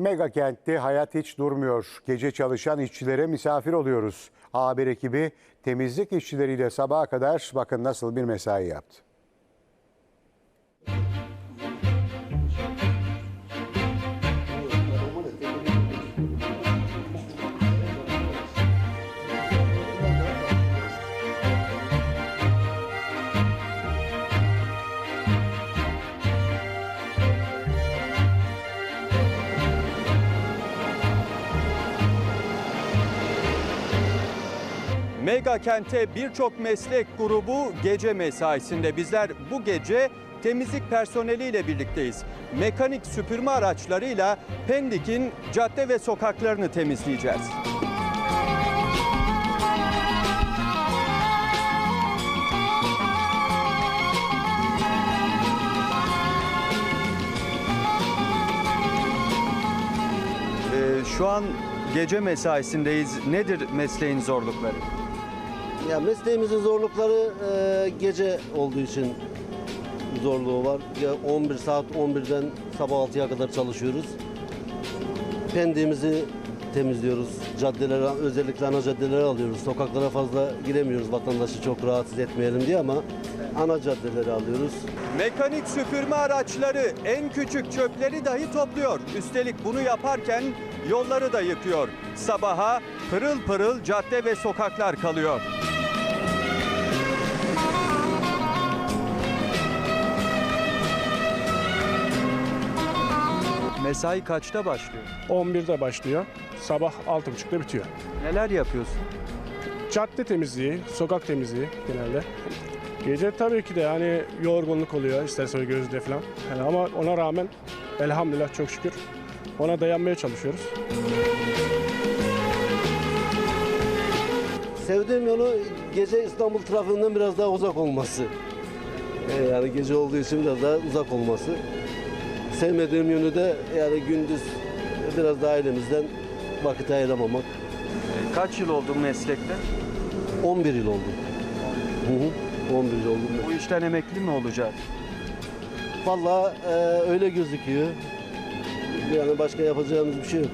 Mega kentte hayat hiç durmuyor. Gece çalışan işçilere misafir oluyoruz. A1 ekibi temizlik işçileriyle sabaha kadar bakın nasıl bir mesai yaptı. Mega kente birçok meslek grubu gece mesaisinde. Bizler bu gece temizlik personeliyle birlikteyiz. Mekanik süpürme araçlarıyla Pendik'in cadde ve sokaklarını temizleyeceğiz. Ee, şu an gece mesaisindeyiz. Nedir mesleğin zorlukları? Ya mesleğimizin zorlukları e, gece olduğu için zorluğu var. Ya 11 saat 11'den sabah 6'ya kadar çalışıyoruz. Pendiğimizi temizliyoruz. Caddelere özellikle ana caddelere alıyoruz. Sokaklara fazla giremiyoruz vatandaşı çok rahatsız etmeyelim diye ama ana caddeleri alıyoruz. Mekanik süpürme araçları en küçük çöpleri dahi topluyor. Üstelik bunu yaparken yolları da yıkıyor. Sabaha pırıl pırıl cadde ve sokaklar kalıyor. Mesai kaçta başlıyor? 11'de başlıyor. Sabah 6.30'da bitiyor. Neler yapıyorsun? Cadde temizliği, sokak temizliği genelde. Gece tabii ki de yani yorgunluk oluyor istersen gözde falan. Yani ama ona rağmen elhamdülillah çok şükür ona dayanmaya çalışıyoruz. Sevdiğim yolu gece İstanbul trafiğinden biraz daha uzak olması. E, Yani gece olduğu için biraz daha uzak olması. Sevmediğim yönü de yani gündüz biraz daha ailemizden vakit ayıramamak. Kaç yıl oldu meslekte? 11 yıl oldu. Hı hı. 11 yıl oldu. Bu işten emekli mi olacak? Vallahi e, öyle gözüküyor. Yani başka yapacağımız bir şey yok.